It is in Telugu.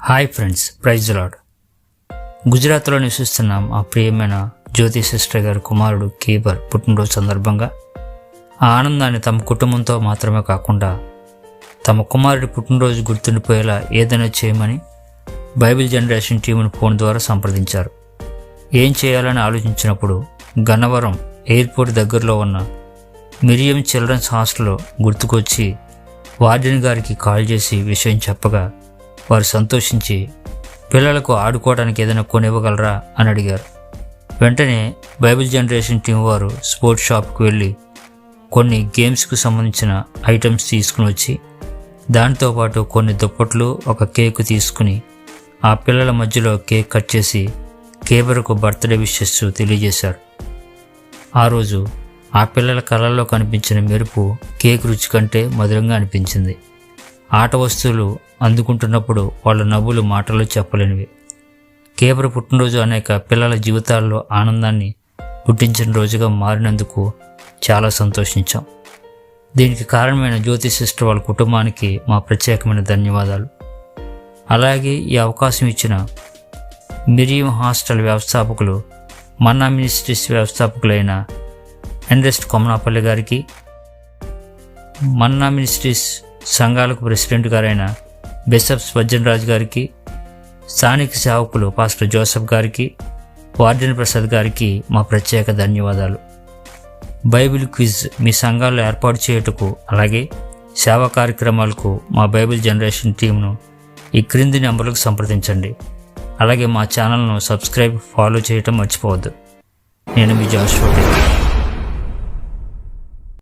హాయ్ ఫ్రెండ్స్ ప్రైజ్ లాడ్ గుజరాత్లో నివసిస్తున్న మా ప్రియమైన జ్యోతి సిస్టర్ గారి కుమారుడు కీబర్ పుట్టినరోజు సందర్భంగా ఆ ఆనందాన్ని తమ కుటుంబంతో మాత్రమే కాకుండా తమ కుమారుడి పుట్టినరోజు గుర్తుండిపోయేలా ఏదైనా చేయమని బైబిల్ జనరేషన్ టీమును ఫోన్ ద్వారా సంప్రదించారు. ఏం చేయాలని ఆలోచించినప్పుడు గన్నవరం ఎయిర్పోర్ట్ దగ్గరలో ఉన్న మిరియం చిల్డ్రన్స్ హాస్టల్లో గుర్తుకొచ్చి వార్డెన్ గారికి కాల్ చేసి విషయం చెప్పగా వారు సంతోషించి పిల్లలకు ఆడుకోవడానికి ఏదైనా కొనివ్వగలరా అని అడిగారు. వెంటనే బైబిల్ జనరేషన్ టీం వారు స్పోర్ట్స్ షాప్కి వెళ్ళి కొన్ని గేమ్స్కు సంబంధించిన ఐటమ్స్ తీసుకుని వచ్చి దాంతోపాటు కొన్ని దుప్పట్లు ఒక కేక్ తీసుకుని ఆ పిల్లల మధ్యలో కేక్ కట్ చేసి కేబర్కు బర్త్డే విషెస్ తెలియజేశారు. ఆ రోజు ఆ పిల్లల కళల్లో కనిపించిన మెరుపు కేక్ రుచి కంటే మధురంగా అనిపించింది. ఆట వస్తువులు అందుకుంటున్నప్పుడు వాళ్ళ నవ్వులు మాటలు చెప్పలేనివి. కేబర్ పుట్టినరోజు అనేక పిల్లల జీవితాల్లో ఆనందాన్ని పుట్టించిన రోజుగా మారినందుకు చాలా సంతోషించాం. దీనికి కారణమైన జ్యోతి సిస్టర్ వాళ్ళ కుటుంబానికి మా ప్రత్యేకమైన ధన్యవాదాలు. అలాగే ఈ అవకాశం ఇచ్చిన మిరియం హాస్టల్ వ్యవస్థాపకులు మన్నా మినిస్ట్రీస్ వ్యవస్థాపకులైన ఎన్రెస్ట్ కొమనాపల్లి గారికి మన్నా మినిస్ట్రీస్ సంఘాలకు ప్రెసిడెంట్ గారైన బిషప్ స్వజన్ రాజు గారికి స్థానిక సేవకులు పాస్టర్ జోసఫ్ గారికి వార్డెన్ ప్రసాద్ గారికి మా ప్రత్యేక ధన్యవాదాలు. బైబిల్ క్విజ్ మీ సంఘాల్లో ఏర్పాటు చేయుటకు అలాగే సేవా కార్యక్రమాలకు మా బైబిల్ జనరేషన్ టీంను ఈ క్రింది నెంబర్లకు సంప్రదించండి. అలాగే మా ఛానల్ను సబ్స్క్రైబ్ ఫాలో చేయటం మర్చిపోవద్దు. నేను మీ జాషువా